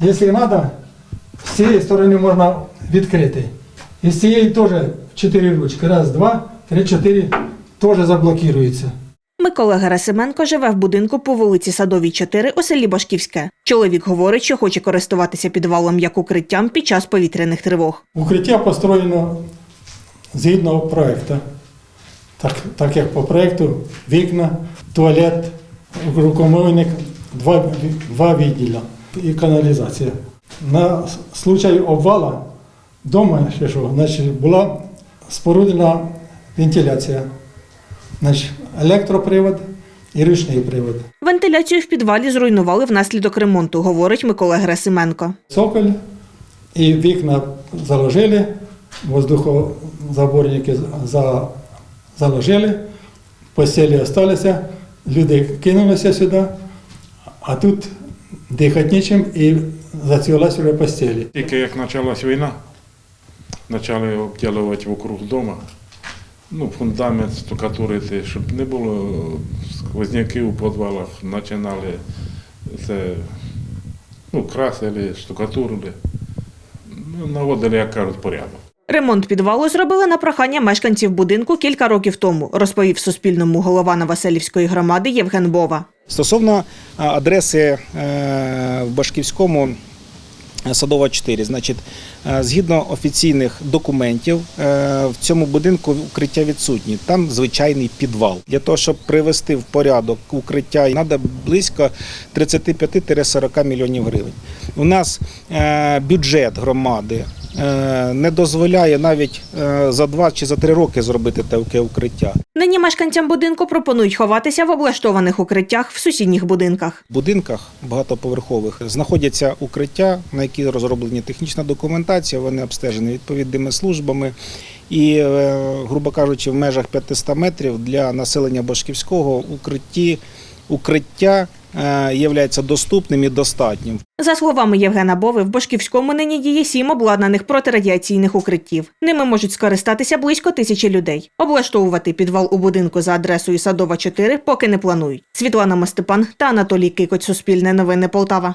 Якщо треба, з цієї сторони можна відкрити. І з цієї теж чотири ручки. Раз, два, три, чотири теж заблокуються. Микола Герасименко живе в будинку по вулиці Садовій, 4 у селі Башківське. Чоловік говорить, що хоче користуватися підвалом як укриттям під час повітряних тривог. Укриття построєно згідно проєкту. Так, так як по проєкту вікна, туалет, рукомийник, два, два відділя і каналізація. На случай обвала вдома ще що, значить, була спорудена вентиляція. Значить, електропривод і ручний привод. Вентиляцію в підвалі зруйнували внаслідок ремонту, говорить Микола Герасименко. цоколь, і вікна заложили, воздухозаборники за, заложили, постелі залишилися, люди кинулися сюди, а тут дихати нічим і зацвілася вже постелі. Тільки як почалась війна, почали обтягувати вокруг дому, ну, фундамент штукатурити, щоб не було сквозняків у підвалах, починали це, ну, красили, штукатурили, ну, наводили, як кажуть, порядок. Ремонт підвалу зробили на прохання мешканців будинку кілька років тому, розповів Суспільному голова Новоселівської громади Євген Бова. Стосовно адреси е, в Башківському е, Садова 4, значить, е, згідно офіційних документів, е, в цьому будинку укриття відсутні. Там звичайний підвал. Для того, щоб привести в порядок укриття, треба близько 35-40 мільйонів гривень. У нас е, бюджет громади е, не дозволяє навіть е, за два чи за три роки зробити таке укриття. Нині мешканцям будинку пропонують ховатися в облаштованих укриттях в сусідніх будинках. В будинках багатоповерхових знаходяться укриття, на які розроблені технічна документація, вони обстежені відповідними службами. І, е, грубо кажучи, в межах 500 метрів для населення Башківського укритті, укриття являється є доступним і достатнім. За словами Євгена Бови, в Бошківському нині діє сім обладнаних протирадіаційних укриттів. Ними можуть скористатися близько тисячі людей. Облаштовувати підвал у будинку за адресою Садова 4 поки не планують. Світлана Мастепан та Анатолій Кикоць. Суспільне новини Полтава.